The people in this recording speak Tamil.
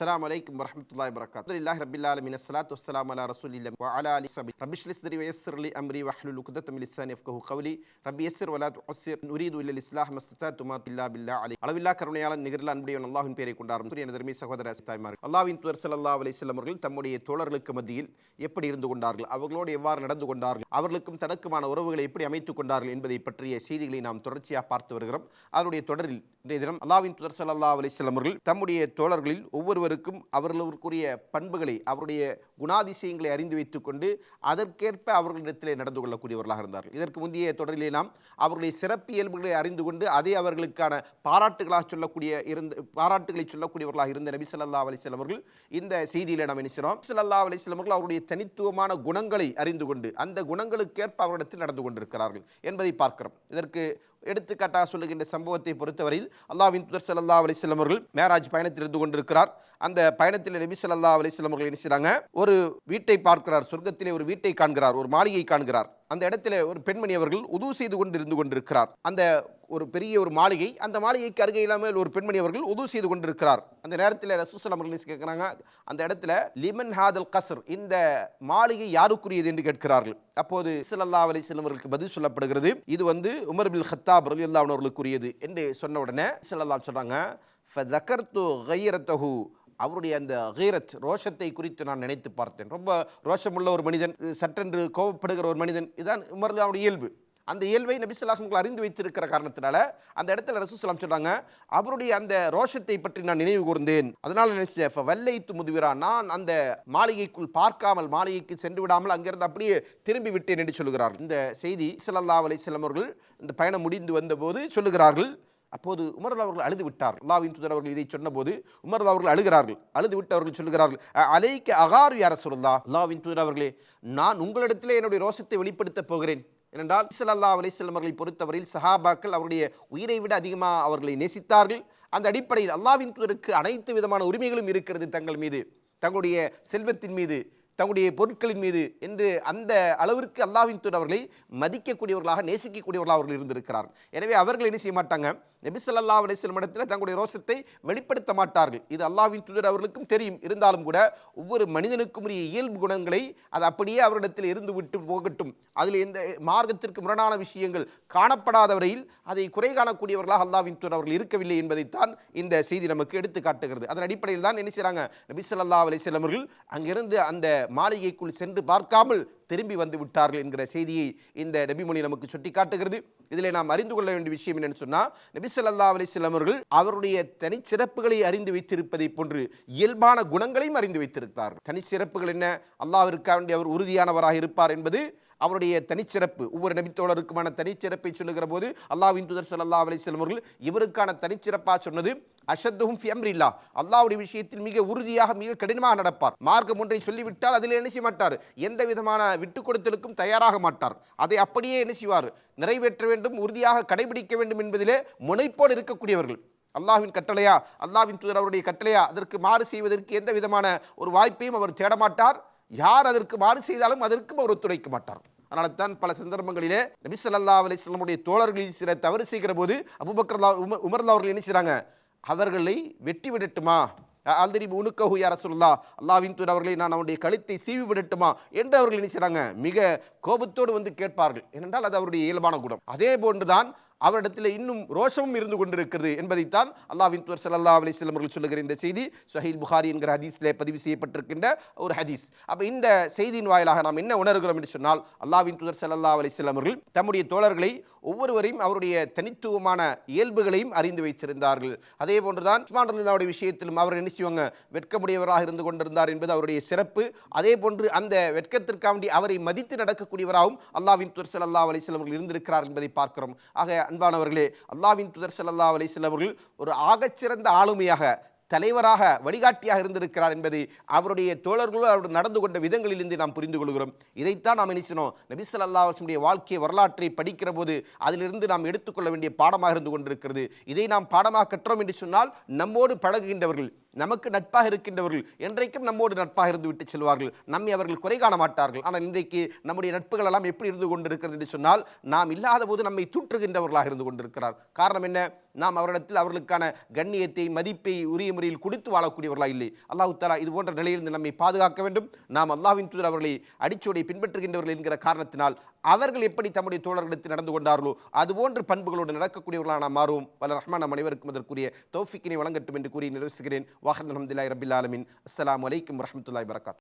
அஸ்லாம் வலைக்கம் வரமத்துல்லாய் வரகாத்து இல்லாஹ் ரபில்லாலமின் அஸ்லாத்து வஸ்லாம் அலா ரசூல் இல்லம் அலா அலி சபி ரபிஷ் லிஸ்ரி வயஸ்ர் அலி அம்ரி வஹலு லுக்குத தமிழ் இஸ்லான் எஃப்கஹு கவுலி ரபி எஸ்ர் வலா துசிர் நுரீது இல்லல் இஸ்லாஹ் மஸ்தா துமா இல்லா பில்லா அலி அளவில்லா கருணையாளன் நிகரில் அன்புடையவன் அல்லாஹின் பேரை கொண்டாரும் என தர்மி சகோதர தாய்மார் அல்லாவின் துவர் சல்லா அலி செல்லம் அவர்கள் தம்முடைய தோழர்களுக்கு மத்தியில் எப்படி இருந்து கொண்டார்கள் அவர்களோடு எவ்வாறு நடந்து கொண்டார்கள் அவர்களுக்கும் தனக்குமான உறவுகளை எப்படி அமைத்துக் கொண்டார்கள் என்பதை பற்றிய செய்திகளை நாம் தொடர்ச்சியாக பார்த்து வருகிறோம். அதனுடைய தொடரில் இன்றைய தினம் அல்லாவின் துதர் சல்லா அலி செல்லம் அவர்கள் தம்முடைய தோழர்களில் ஒவ்வொருவர் ஒவ்வொருவருக்கும் அவர்களுக்குரிய பண்புகளை அவருடைய குணாதிசயங்களை அறிந்து வைத்துக்கொண்டு அதற்கேற்ப அவர்களிடத்திலே நடந்து கொள்ளக்கூடியவர்களாக இருந்தார்கள். இதற்கு முந்தைய தொடரிலே நாம் அவர்களுடைய சிறப்பு இயல்புகளை அறிந்து கொண்டு அதை அவர்களுக்கான பாராட்டுகளாக சொல்லக்கூடிய இருந்த பாராட்டுகளை சொல்லக்கூடியவர்களாக இருந்த நபி சொல்லா அலைஹி அவர்கள் இந்த செய்தியில் நாம் நினைக்கிறோம் சொல்லா அலைஹி அவர்கள் அவருடைய தனித்துவமான குணங்களை அறிந்து கொண்டு அந்த குணங்களுக்கேற்ப அவரிடத்தில் நடந்து கொண்டிருக்கிறார்கள் என்பதை பார்க்கிறோம். இதற்கு எடுத்துக்காட்டாக சொல்லுகின்ற சம்பவத்தை பொறுத்தவரையில் அல்லாஹ்வின் துதர் சல்லா அலிஸ்லம் அவர்கள் மேராஜ் பயணத்தில் இருந்து கொண்டிருக்கிறார். அந்த பயணத்தில் நபி ஸல்லல்லாஹு அலிஸ்லம் அவர்கள் என்ன செய்கிறாங்க ஒரு வீட்டை பார்க்கிறார். சொர்க்கத்திலே ஒரு வீட்டை காண்கிறார். ஒரு மாளிகை காண்கிறார். அந்த இடத்துல ஒரு பெண்மணி அவர்கள் உதவு செய்து கொண்டு இருந்து கொண்டிருக்கிறார். அந்த ஒரு பெரிய ஒரு மாளிகை. அந்த மாளிகைக்கு அருகே இல்லாமல் ஒரு பெண்மணி அவர்கள் உதவு செய்து கொண்டிருக்கிறார். அந்த நேரத்தில் ரசூசல் அவர்கள் கேட்குறாங்க அந்த இடத்துல லிமன் ஹாதல் கசர் இந்த மாளிகை யாருக்குரியது என்று கேட்கிறார்கள். அப்போது சிலல்லா அலி செல்வர்களுக்கு பதில் சொல்லப்படுகிறது இது வந்து உமர் பில் ஹத்தாப் ரலியல்லாஹு அன்ஹு அவர்களுக்குரியது என்று சொன்ன உடனே ஸல்லல்லாஹு சொல்கிறாங்க ஃபதகர்து கைரத்தஹு அவருடைய அந்த ஹீரத் ரோஷத்தை குறித்து நான் நினைத்து பார்த்தேன். ரொம்ப ரோஷமுள்ள ஒரு மனிதன் சட்டென்று கோபப்படுகிற ஒரு மனிதன் இதுதான் உமர்லாவுடைய இயல்பு. அந்த இயல்பை நபிசுல்லாஹங்கள் அறிந்து வைத்திருக்கிற காரணத்தினால அந்த இடத்துல ரசூசலாம் சொல்றாங்க அவருடைய அந்த ரோஷத்தை பற்றி நான் நினைவு கூர்ந்தேன். அதனால நினைச்சேன் வல்லைத்து முதுவிரா. நான் அந்த மாளிகைக்குள் பார்க்காமல் மாளிகைக்கு சென்று விடாமல் அங்கிருந்து அப்படியே திரும்பி விட்டேன் என்று சொல்லுகிறார் இந்த செய்தி சிலல்லா அலைஹி வஸல்லம் அவர்கள் இந்த பயணம் முடிந்து வந்தபோது சொல்லுகிறார்கள். அப்போது உமர்லா அவர்கள் அழுது விட்டார். அல்லாவின் தூதர் அவர்கள் இதை சொன்னபோது உமர்லா அவர்கள் அழுகிறார்கள். அழுது விட்டு அவர்கள் சொல்லுகிறார்கள் அலைக்கு அகார் யார சொல்லா அல்லாவின் தூதர் அவர்களே நான் உங்களிடத்திலே என்னுடைய ரோஷத்தை வெளிப்படுத்தப் போகிறேன். ஏனென்றால் ஸல்லல்லாஹு அலைஹி அவர்களை பொறுத்தவரையில் சஹாபாக்கள் அவருடைய உயிரை விட அதிகமாக அவர்களை நேசித்தார்கள். அந்த அடிப்படையில் அல்லாவின் தூதருக்கு அனைத்து விதமான உரிமைகளும் இருக்கிறது தங்கள் மீது தங்களுடைய செல்வத்தின் மீது. தங்களுடைய பொருட்களின் மீது என்று அந்த அளவிற்கு அல்லாவின் தூர் அவர்களை மதிக்கக்கூடியவர்களாக நேசிக்கக்கூடியவர்களாக அவர்கள் இருந்திருக்கிறார்கள் எனவே அவர்கள் என்ன செய்ய மாட்டாங்க? நபி ஸல்லல்லாஹு அலைஹி தங்களுடைய ரோஷத்தை வெளிப்படுத்த மாட்டார்கள். இது அல்லாவின் தூதர் அவர்களுக்கும் தெரியும். இருந்தாலும் கூட ஒவ்வொரு மனிதனுக்கும் உரிய இயல்பு குணங்களை அது அப்படியே அவரிடத்தில் இருந்து விட்டு போகட்டும். அதில் எந்த மார்க்கத்திற்கு முரணான விஷயங்கள் காணப்படாத வரையில் அதை குறை காணக்கூடியவர்களாக அல்லாவின் தூதர் அவர்கள் இருக்கவில்லை என்பதைத்தான் இந்த செய்தி நமக்கு எடுத்து காட்டுகிறது அதன் அடிப்படையில் தான் என்ன செய்கிறாங்க நபிசல்லா ஸல்லல்லாஹு அவர்கள் அங்கிருந்து அந்த மாளிகைக்குள் சென்று பார்க்காமல் திரும்பி வந்து விட்டார்கள் என்கிற செய்தியை இந்த நபிமொழி நமக்கு சுட்டி காட்டுகிறது இதில் நாம் அறிந்து கொள்ள வேண்டிய விஷயம் என்னென்னு சொன்னால் நபிசல்லா அலிஸ்லாம் அவர்கள் அவருடைய தனிச்சிறப்புகளை அறிந்து வைத்திருப்பதை போன்று இயல்பான குணங்களையும் அறிந்து வைத்திருத்தார்கள். தனிச்சிறப்புகள் என்ன? அல்லாவிற்காக வேண்டிய அவர் உறுதியானவராக இருப்பார் என்பது அவருடைய தனிச்சிறப்பு ஒவ்வொரு நபித்தோழருக்குமான தனிச்சிறப்பை சொல்லுகிற போது அல்லாஹின் துதர் சல்லா அலைஹி செல்வர்கள் அவர்கள் இவருக்கான தனிச்சிறப்பாக சொன்னது அஷத்துகும் ஃபியம்ரில்லா அல்லாவுடைய விஷயத்தில் மிக உறுதியாக மிக கடினமாக நடப்பார். மார்க்கம் ஒன்றை சொல்லிவிட்டால் அதில் என்ன செய்ய மாட்டார்? எந்த விதமான விட்டு கொடுத்தலுக்கும் தயாராக மாட்டார். அதை அப்படியே என்ன செய்வார்? நிறைவேற்ற வேண்டும் உறுதியாக கடைபிடிக்க வேண்டும் என்பதிலே முனைப்போடு இருக்கக்கூடியவர்கள். அல்லாஹ்வின் கட்டளையா? அல்லாவின் தூதர் அவருடைய கட்டளையா? அதற்கு மாறு செய்வதற்கு எந்த விதமான ஒரு வாய்ப்பையும் அவர் தேடமாட்டார். யார் அதற்கு மாறு செய்தாலும் அதற்கும் அவர் ஒத்துழைக்க மாட்டார். அதனால தான் பல சந்தர்ப்பங்களிலே நபி ஸல்லல்லாஹு அலைஹி வஸல்லமுடைய தோழர்களில் சில தவறு செய்கிற போது அபூபக்கர் உமர் உமர்லா அவர்கள் என்ன செய்கிறாங்க அவர்களை வெட்டி விடட்டுமா? ஆல்தரி உனுக்கஹு யார சொல்லா அல்லாவின் தூர் அவர்களை நான் அவருடைய கழுத்தை சீவி விடட்டுமா? என்று அவர்கள் என்ன செய்கிறாங்க மிக கோபத்தோடு வந்து கேட்பார்கள். ஏனென்றால் அது அவருடைய இயல்பான குணம். அதே போன்றுதான் அவரிடத்தில் இன்னும் ரோஷமும் இருந்து கொண்டிருக்கிறது என்பதைத்தான் அல்லாஹ்வின் துவர் சல்லா அலைஹி வஸல்லம் அவர்கள் சொல்லுகிற இந்த செய்தி. சஹீல் புகாரி என்கிற ஹதீஸில் பதிவு செய்யப்பட்டிருக்கின்ற ஒரு ஹதீஸ். அப்போ இந்த செய்தியின் வாயிலாக நாம் என்ன உணர்கிறோம் என்று சொன்னால் அல்லாஹ்வின் தூதர் சல்லா அலைஹி வஸல்லம் அவர்கள் தம்முடைய தோழர்களை ஒவ்வொருவரையும் அவருடைய தனித்துவமான இயல்புகளையும் அறிந்து வைத்திருந்தார்கள். அதே போன்றுதான் உஸ்மான் விஷயத்திலும் அவர் என்ன செய்வாங்க? வெட்கமுடையவராக இருந்து கொண்டிருந்தார் என்பது அவருடைய சிறப்பு. அதே போன்று அந்த வெட்கத்திற்காண்டி அவரை மதித்து நடக்கக்கூடியவராகவும் அல்லாவின் தூதர் ஸல்லல்லாஹு அலைஹி வஸல்லம் அவர்கள் இருந்திருக்கிறார் என்பதை பார்க்கிறோம். ஆக அன்பானவர்களே அல்லாவின் துதர் சல்லா அலைஹி அவர்கள் ஒரு ஆகச்சிறந்த ஆளுமையாக தலைவராக வழிகாட்டியாக இருந்திருக்கிறார் என்பதை அவருடைய தோழர்களோடு அவர் நடந்து கொண்ட விதங்களிலிருந்து நாம் புரிந்து கொள்கிறோம். இதைத்தான் நாம் நினைச்சினோம் நபி ஸல்லல்லாஹு அலைஹி வாழ்க்கை வரலாற்றை படிக்கிற போது அதிலிருந்து நாம் எடுத்துக்கொள்ள வேண்டிய பாடமாக இருந்து கொண்டிருக்கிறது. இதை நாம் பாடமாக கற்றோம் என்று சொன்னால் நம்மோடு பழகுகின்றவர்கள் நமக்கு நட்பாக இருக்கின்றவர்கள் என்றைக்கும் நம்மோடு நட்பாக இருந்து விட்டு செல்வார்கள். நம்மை அவர்கள் குறை காண மாட்டார்கள். ஆனால் இன்றைக்கு நம்முடைய நட்புகள் எல்லாம் எப்படி இருந்து கொண்டிருக்கிறது என்று சொன்னால் நாம் இல்லாத போது நம்மை தூற்றுகின்றவர்களாக இருந்து கொண்டிருக்கிறார். காரணம் என்ன? நாம் அவரிடத்தில் அவர்களுக்கான கண்ணியத்தை மதிப்பை உரிய முறையில் கொடுத்து வாழக்கூடியவர்களாக இல்லை. அல்லாஹு தாலா இது போன்ற நிலையிலிருந்து நம்மை பாதுகாக்க வேண்டும். நாம் அல்லாவின் தூதர் அவர்களை அடிச்சோடை பின்பற்றுகின்றவர்கள் என்கிற காரணத்தினால் அவர்கள் எப்படி தம்முடைய தோழர்களிடத்தில் நடந்து கொண்டார்களோ அதுபோன்ற பண்புகளோடு நடக்கக்கூடியவர்களாக நாம் மாறுவோம். வல்ல ரஹ்மான் நம் அனைவருக்கும் அதற்குரிய தௌஃபிக்கினை வழங்கட்டும் என்று கூறி நிறைவேற்றுகிறேன் வாஹன் அலமதுல்லாய் ரபில் ஆலமின். அஸ்லாம் வலைக்கம் வரமத்துல்லாய் வரகாத்